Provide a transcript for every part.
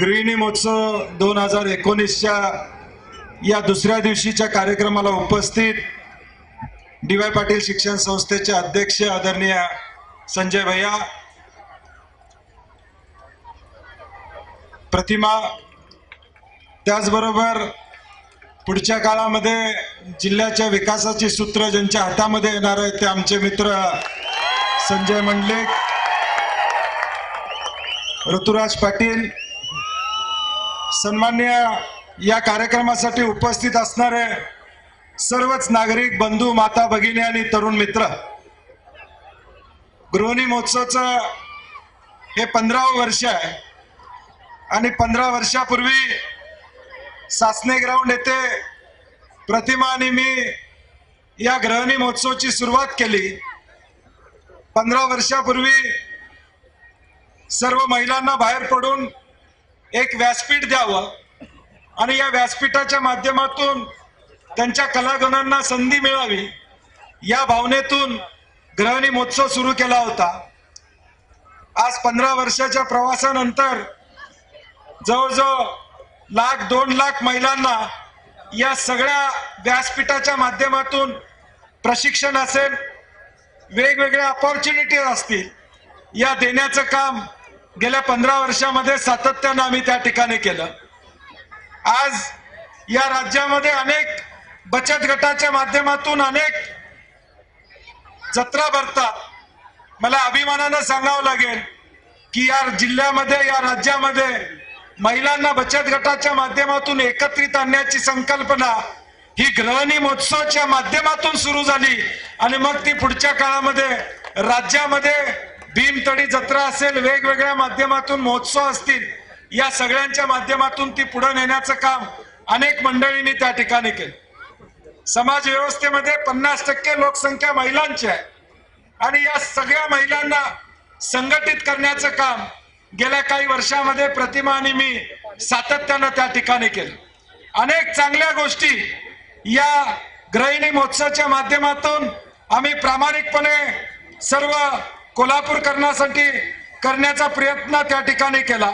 गृहिणी महोत्सव दोन हजार एकोणीसच्या या दुसऱ्या दिवशीच्या कार्यक्रमाला उपस्थित डी वाय पाटील शिक्षण संस्थेचे अध्यक्ष आदरणीय संजय भैया प्रतिमा त्याचबरोबर पुढच्या काळामध्ये जिल्ह्याच्या विकासाची सूत्र ज्यांच्या हातामध्ये येणार आहेत ते आमचे मित्र संजय मंडलिक ऋतुराज पाटील सन्मान्य या कार्यक्रमासाठी उपस्थित असणारे सर्वच नागरिक बंधू माता भगिनी आणि तरुण मित्र. गृहिणी महोत्सवचं हे पंधरावं वर्ष आहे. आणि पंधरा वर्षापूर्वी सासने ग्राउंड येथे प्रतिमा आणि मी या गृहिणी महोत्सवची सुरुवात केली. पंधरा वर्षापूर्वी सर्व महिलांना बाहेर पडून एक व्यासपीठ द्यावं. आणि या व्यासपीठाच्या माध्यमातून त्यांच्या कलागुणांना संधी मिळावी. या भावनेतून ग्रहणी महोत्सव सुरू केला होता. आज पंधरा वर्षाच्या प्रवासानंतर जवळजवळ लाख दोन लाख महिलांना या सगळ्या व्यासपीठाच्या माध्यमातून प्रशिक्षण असेल. वेगवेगळ्या अपॉर्च्युनिटीज असतील. या देण्याचं काम गेल्या पंधरा वर्षामध्ये सातत्यानं आम्ही त्या ठिकाणी केलं. आज या राज्यामध्ये अनेक बचत गटाच्या माध्यमातून अनेक जत्रा भरतात मला अभिमानानं सांगावं लागेल की या जिल्ह्यामध्ये या राज्यामध्ये महिलांना बचत गटाच्या माध्यमातून एकत्रित आणण्याची संकल्पना ही ग्रहणी महोत्सवच्या माध्यमातून सुरू झाली आणि मग ती पुढच्या काळामध्ये राज्यामध्ये भीमतडी जत्रा असेल वेगवेगळ्या माध्यमातून महोत्सव असतील या सगळ्यांच्या माध्यमातून ती पुढे नेण्याचं काम अनेक मंडळींनी त्या ठिकाणी केलं. समाज व्यवस्थेमध्ये पन्नास टक्के लोकसंख्या महिलांची आहे. आणि या सगळ्या महिलांना संघटित करण्याचं काम गेल्या काही वर्षामध्ये प्रतिमा आणि मी सातत्यानं त्या ठिकाणी केलं. अनेक चांगल्या गोष्टी या ग्रहिणी महोत्सवाच्या माध्यमातून आम्ही प्रामाणिकपणे सर्व कोल्हापूर करण्यासाठी करण्याचा प्रयत्न त्या ठिकाणी केला.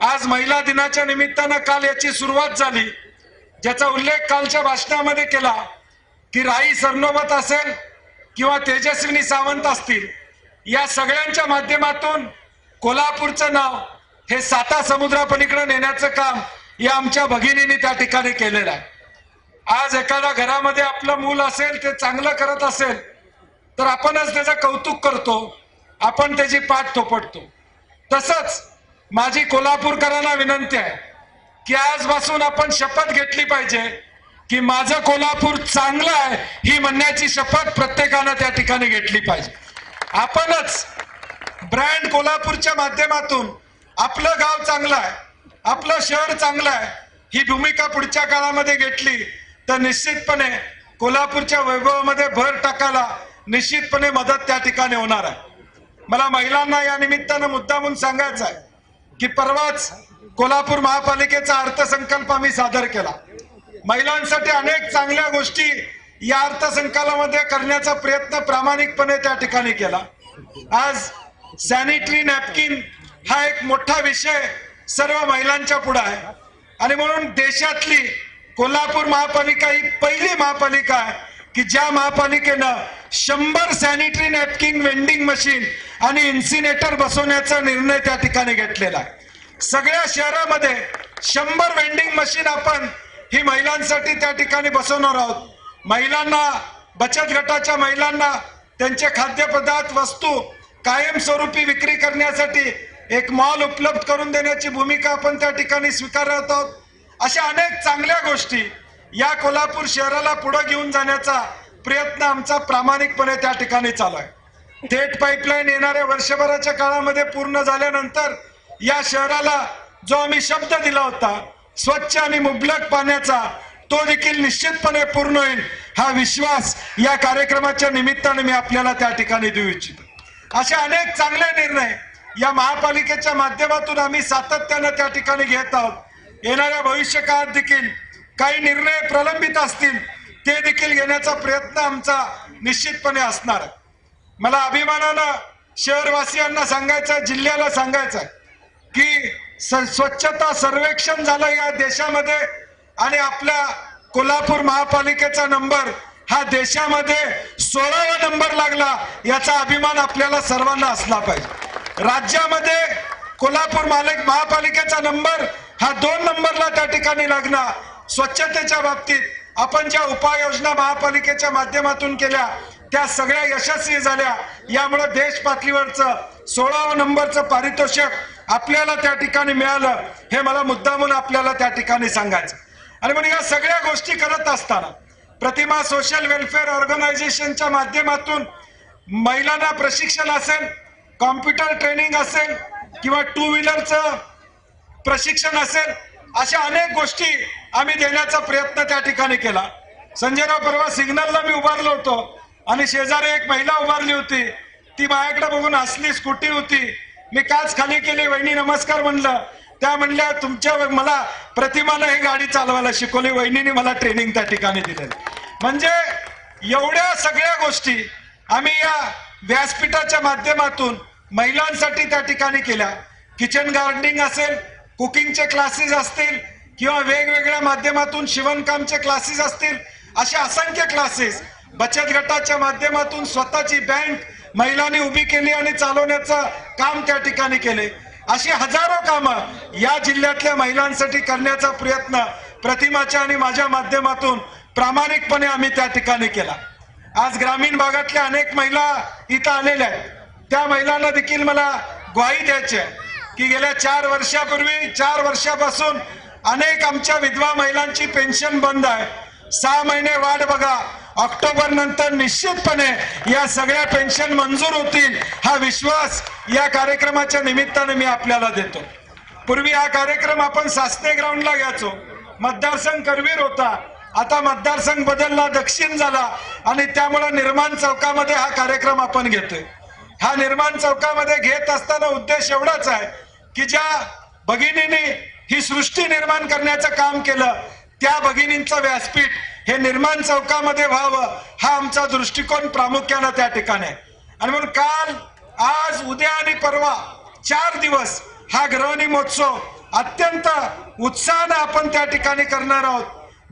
आज महिला दिनाच्या निमित्तानं काल याची सुरुवात झाली. ज्याचा उल्लेख कालच्या भाषणामध्ये केला की राई सरनोबत असेल किंवा तेजस्विनी सावंत असतील या सगळ्यांच्या माध्यमातून कोल्हापूरचं नाव हे साता समुद्रापलीकडे नेण्याचं काम या आमच्या भगिनींनी त्या ठिकाणी केलेलं आहे. आज एखाद्या घरामध्ये आपलं मूल असेल ते चांगलं करत असेल तर आपणच त्याचं कौतुक करतो. आपण त्याची पाठ थोपटतो. तसंच माझी कोल्हापूरकरांना विनंती आहे की आजपासून आपण शपथ घेतली पाहिजे की माझं कोल्हापूर चांगलं आहे ही म्हणण्याची शपथ प्रत्येकानं त्या ठिकाणी घेतली पाहिजे. आपणच ब्रँड कोल्हापूरच्या माध्यमातून आपलं गाव चांगलं आहे आपलं शहर चांगलं आहे ही भूमिका पुढच्या काळामध्ये घेतली तर निश्चितपणे कोल्हापूरच्या वैभवामध्ये भर टाकायला निश्चितपणे मदत त्या ठिकाणी होणार आहे. मला महिलांना या निमित्तानं मुद्दा म्हणून सांगायचं आहे की परवाच कोल्हापूर महापालिकेचा अर्थसंकल्प आम्ही सादर केला. महिलांसाठी अनेक चांगल्या गोष्टी या अर्थसंकल्पामध्ये करण्याचा प्रयत्न प्रामाणिकपणे त्या ठिकाणी केला. आज सॅनिटरी नॅपकिन हा एक मोठा विषय सर्व महिलांच्या पुढे आहे. आणि म्हणून देशातली कोल्हापूर महापालिका ही पहिली महापालिका आहे. की ज्या महापालिकेनं शंभर सॅनिटरी नॅपकिन वेंडिंग मशीन आणि इन्सिनेटर बसवण्याचा निर्णय त्या ठिकाणी घेतलेला आहे. सगळ्या शहरामध्ये शंभर वेंडिंग मशीन आपण ही महिलांसाठी त्या ठिकाणी बसवणार आहोत. महिलांना बचत गटाच्या महिलांना त्यांचे खाद्यपदार्थ वस्तू कायमस्वरूपी विक्री करण्यासाठी एक मॉल उपलब्ध करून देण्याची भूमिका आपण त्या ठिकाणी स्वीकारत आहोत. अशा अनेक चांगल्या गोष्टी या कोल्हापूर शहराला पुढे घेऊन जाण्याचा प्रयत्न आमचा प्रामाणिकपणे त्या ठिकाणी चालू आहे. थेट पाईपलाईन येणाऱ्या वर्षभराच्या काळामध्ये पूर्ण झाल्यानंतर या शहराला जो आम्ही शब्द दिला होता स्वच्छ आणि मुबलक पाण्याचा तो देखील निश्चितपणे पूर्ण होईल हा विश्वास या कार्यक्रमाच्या निमित्ताने मी आपल्याला त्या ठिकाणी देऊ इच्छितो. असे अनेक चांगले निर्णय या महापालिकेच्या माध्यमातून आम्ही सातत्यानं त्या ठिकाणी घेत आहोत. येणाऱ्या भविष्य काळात देखील काही निर्णय प्रलंबित असतील ते देखील घेण्याचा प्रयत्न आमचा निश्चितपणे असणार. आहे मला अभिमानानं शहरवासियांना सांगायचं जिल्ह्याला सांगायचं की स- स्वच्छता सर्वेक्षण झालं या देशामध्ये आणि आपल्या कोल्हापूर महापालिकेचा नंबर हा देशामध्ये सोळावा नंबर लागला याचा अभिमान आपल्याला सर्वांना असला पाहिजे. राज्यामध्ये कोल्हापूर महापालिकेचा नंबर हा दोन नंबरला त्या ठिकाणी लागला. स्वच्छतेच्या बाबतीत आपण ज्या उपाययोजना महापालिकेच्या माध्यमातून केल्या त्या सगळ्या यशस्वी झाल्या. यामुळे देश पातळीवरचं सोळावं नंबरचं पारितोषिक आपल्याला त्या ठिकाणी मिळालं हे मला मुद्दामून आपल्याला त्या ठिकाणी सांगायचं. आणि म्हणून या सगळ्या गोष्टी करत असताना प्रतिमा सोशल वेलफेअर ऑर्गनायझेशनच्या माध्यमातून महिलांना प्रशिक्षण असेल कॉम्प्युटर ट्रेनिंग असेल किंवा टू व्हीलरचं प्रशिक्षण असेल अशा अनेक गोष्टी आम्ही देण्याचा प्रयत्न त्या ठिकाणी केला. संजयराव परवा सिग्नलला मी उभारलो होतो आणि शेजारी एक महिला उभारली होती. ती माझ्याकडे बघून हसली स्कूटी होती. मी काच खाली केली वहिनी नमस्कार म्हणलं. त्या म्हणल्या तुमच्या मला प्रतिमाला ही गाडी चालवायला शिकवली वहिनीने मला ट्रेनिंग त्या ठिकाणी दिलेली. म्हणजे एवढ्या सगळ्या गोष्टी आम्ही या व्यासपीठाच्या माध्यमातून महिलांसाठी त्या ठिकाणी केल्या. किचन गार्डनिंग असेल कुकिंगचे क्लासेस असतील किंवा वेगवेगळ्या माध्यमातून शिवणकामचे क्लासेस असतील असे असंख्य क्लासेस बचत गटाच्या माध्यमातून स्वतःची बँक महिलांनी उभी केली आणि चालवण्याचं काम त्या ठिकाणी केले. अशी हजारो कामं या जिल्ह्यातल्या महिलांसाठी करण्याचा प्रयत्न प्रतिमाच्या आणि माझ्या माध्यमातून प्रामाणिकपणे आम्ही त्या ठिकाणी केला. आज ग्रामीण भागातल्या अनेक महिला इथं आलेल्या आहेत. त्या महिलांना देखील मला ग्वाही द्यायची आहे की गेल्या चार वर्षापूर्वी चार वर्षापासून अनेक आमच्या विधवा महिलांची पेन्शन बंद आहे. सहा महिने वाट बघा. ऑक्टोबर नंतर निश्चितपणे या सगळ्या पेन्शन मंजूर होतील हा विश्वास या कार्यक्रमाच्या निमित्ताने मी आपल्याला देतो. पूर्वी हा कार्यक्रम आपण सासने ग्राउंडला घ्यायचो. मतदारसंघ करवीर होता. आता मतदारसंघ बदलला दक्षिण झाला आणि त्यामुळे निर्माण चौकामध्ये हा कार्यक्रम आपण घेतोय. हा निर्माण चौकामध्ये घेत असताना उद्देश एवढाच आहे की ज्या भगिनीने ही सृष्टी निर्माण करण्याचं काम केलं. त्या भगिनींचं व्यासपीठ हे निर्माण चौकामध्ये व्हावं हा आमचा दृष्टिकोन प्रामुख्यानं त्या ठिकाणी आहे. आणि म्हणून काल आज उद्या आणि परवा चार दिवस हा ग्रहणी महोत्सव अत्यंत उत्साहानं आपण त्या ठिकाणी करणार आहोत.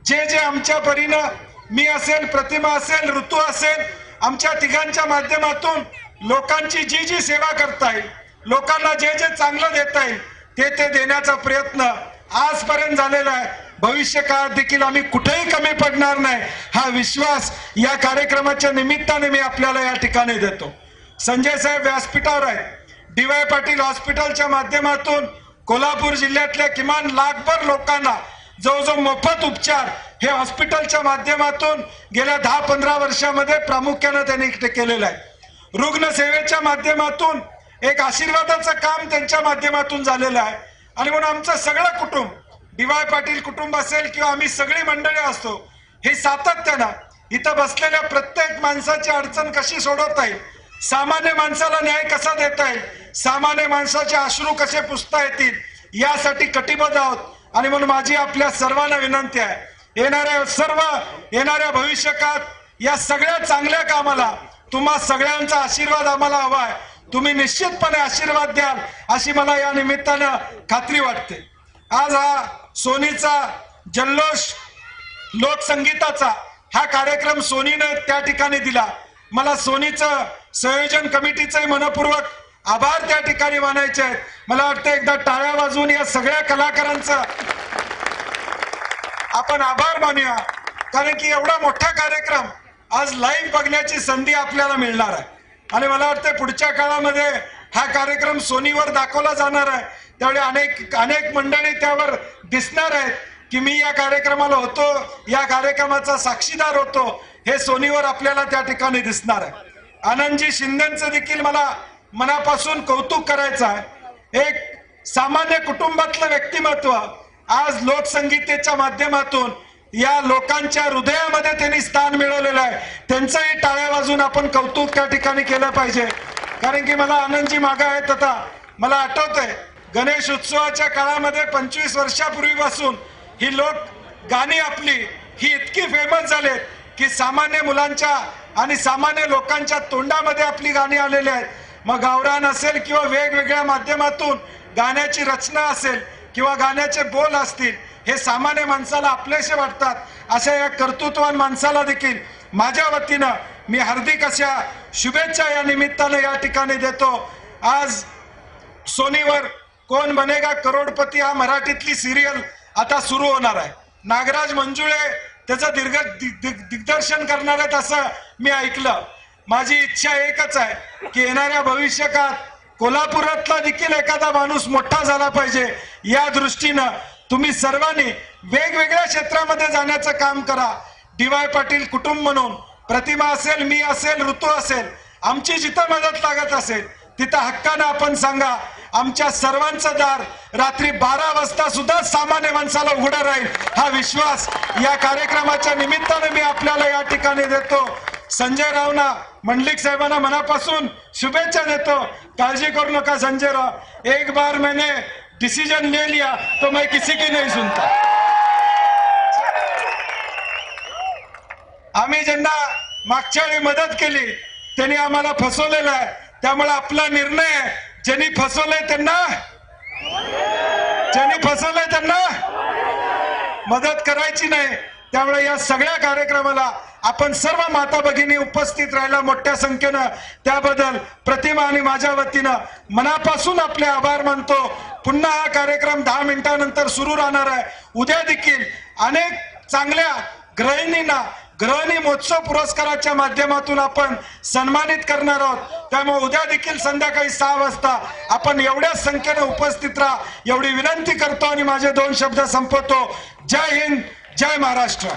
जे जे आमच्या परीनं मी असेल प्रतिमा असेल ऋतू असेल आमच्या तिघांच्या माध्यमातून लोकांची जी जी सेवा करता येईल लोकांना जे जे चांगलं देता येईल ते ते देण्याचा प्रयत्न आजपर्यंत झालेला आहे. भविष्य काळात देखील आम्ही कुठेही कमी पडणार नाही. हा विश्वास या कार्यक्रमाच्या निमित्ताने मी आपल्याला या ठिकाणी देतो. संजय साहेब व्यासपीठावर आहे डी वाय पाटील हॉस्पिटलच्या माध्यमातून कोल्हापूर जिल्ह्यातल्या किमान लाखभर लोकांना जवळजवळ मोफत उपचार हे हॉस्पिटलच्या माध्यमातून गेल्या दहा पंधरा वर्षामध्ये प्रामुख्यानं त्यांनी इकडे केलेलं आहे. रुग्णसेवेच्या माध्यमातून एक आशीर्वादाचं काम त्यांच्या माध्यमातून झालेलं आहे. आणि म्हणून आमचं सगळं कुटुंब डी वाय पाटील कुटुंब असेल किंवा आम्ही सगळी मंडळी असतो हे सातत्यानं इथं बसलेल्या प्रत्येक माणसाची अडचण कशी सोडवता येईल सामान्य माणसाला न्याय कसा देता येईल सामान्य माणसाचे अश्रू कसे पुसता येतील यासाठी कटिबद्ध आहोत. आणि म्हणून माझी आपल्या सर्वांना विनंती आहे येणाऱ्या सर्व येणाऱ्या भविष्यकाळात या सगळ्या चांगल्या कामाला तुम्हा सगळ्यांचा आशीर्वाद आम्हाला हवा आहे. तुम्ही निश्चितपणे आशीर्वाद द्याल अशी मला या निमित्तानं खात्री वाटते. आज हा सोनीचा जल्लोष लोकसंगीताचा हा कार्यक्रम सोनीनं त्या ठिकाणी दिला. मला सोनीचं संयोजन कमिटीचे मनपूर्वक आभार त्या ठिकाणी मानायचे आहेत. मला वाटतं एकदा टाळ्या वाजवून या सगळ्या कलाकारांचं आपण आभार मानूया कारण की एवढा मोठा कार्यक्रम आज लाईव्ह बघण्याची संधी आपल्याला मिळणार आहे. आणि मला वाटतं पुढच्या काळामध्ये हा कार्यक्रम सोनीवर दाखवला जाणार आहे. त्यावेळी अनेक अनेक मंडळी त्यावर दिसणार आहेत की मी या कार्यक्रमाला होतो या कार्यक्रमाचा साक्षीदार होतो हे सोनीवर आपल्याला त्या ठिकाणी दिसणार आहे. आनंदजी शिंदेचं देखील मला मनापासून कौतुक करायचं आहे. एक सामान्य कुटुंबातलं व्यक्तिमत्व आज लोकसंगीतेच्या माध्यमातून या लोकांच्या हृदयामध्ये त्यांनी स्थान मिळवलेलं आहे. त्यांचंही टाळ्या वाजून आपण कौतुक त्या ठिकाणी केलं पाहिजे. कारण की मला आनंदजी मागा आहेत आता. मला आठवतंय गणेश उत्सवाच्या काळामध्ये पंचवीस वर्षापूर्वीपासून ही लोक गाणी आपली ही इतकी फेमस झालेत की सामान्य मुलांच्या आणि सामान्य लोकांच्या तोंडामध्ये आपली गाणी आलेली आहेत. मग गावरान असेल किंवा वेगवेगळ्या माध्यमातून गाण्याची रचना असेल किंवा गाण्याचे बोल असतील हे सामान्य माणसाला आपलेसे वाटतात. अशा या कर्तृत्वान माणसाला देखील माझ्या वतीनं मी हार्दिक अशा शुभेच्छा या निमित्तानं या ठिकाणी देतो. आज सोनीवर कोण बनेगा करोडपती हा मराठीतली सिरियल आता सुरू होणार आहे. नागराज मंजुळे त्याचं दीर्घ दि- दि- दिग्दर्शन करणार आहेत असं मी ऐकलं. माझी इच्छा एकच आहे की येणाऱ्या भविष्यकाळात कोल्हापुरातला देखील एखादा माणूस मोठा झाला पाहिजे या दृष्टीनं तुम्ही सर्वांनी वेगवेगळ्या क्षेत्रामध्ये जाण्याचं काम करा. डी वाय पाटील कुटुंब म्हणून. प्रतिमा असेल मी असेल ऋतू असेल आमची जिथं मदत लागत असेल तिथं हक्कानं आपण सांगा. आमच्या सर्वांचं दार रात्री बारा वाजता सुद्धा सामान्य माणसाला उघडं राहील. हा विश्वास या कार्यक्रमाच्या निमित्ताने मी आपल्याला या ठिकाणी देतो. संजय रावना मंडलिक साहेबांना मनापासून शुभेच्छा देतो. काळजी करू नका संजय राव. एक बार मैंने डिसीजन ले लिया तो मैं किसी की नहीं सुनता। आम्ही ज्यांना मागच्या वेळी मदत केली त्यांनी आम्हाला फसवलेलं आहे. त्यामुळे आपला निर्णय ज्यांनी फसवलंय त्यांना ज्यांनी फसवलंय त्यांना मदत करायची नाही. त्यामुळे या सगळ्या कार्यक्रमाला आपण सर्व माता भगिनी उपस्थित राहिला मोठ्या संख्येनं त्याबद्दल प्रतिमा आणि माझ्या वतीनं मनापासून आपले आभार मानतो. पुन्हा हा कार्यक्रम दहा मिनिटानंतर सुरू राहणार आहे. उद्या देखील अनेक चांगल्या ग्रहिणींना ग्रहणी महोत्सव पुरस्काराच्या माध्यमातून आपण सन्मानित करणार आहोत. त्यामुळे उद्या देखील संध्याकाळी सहा वाजता आपण एवढ्या संख्येने उपस्थित राहा. एवढी विनंती करतो आणि माझे दोन शब्द संपवतो. जय हिंद जय महाराष्ट्र.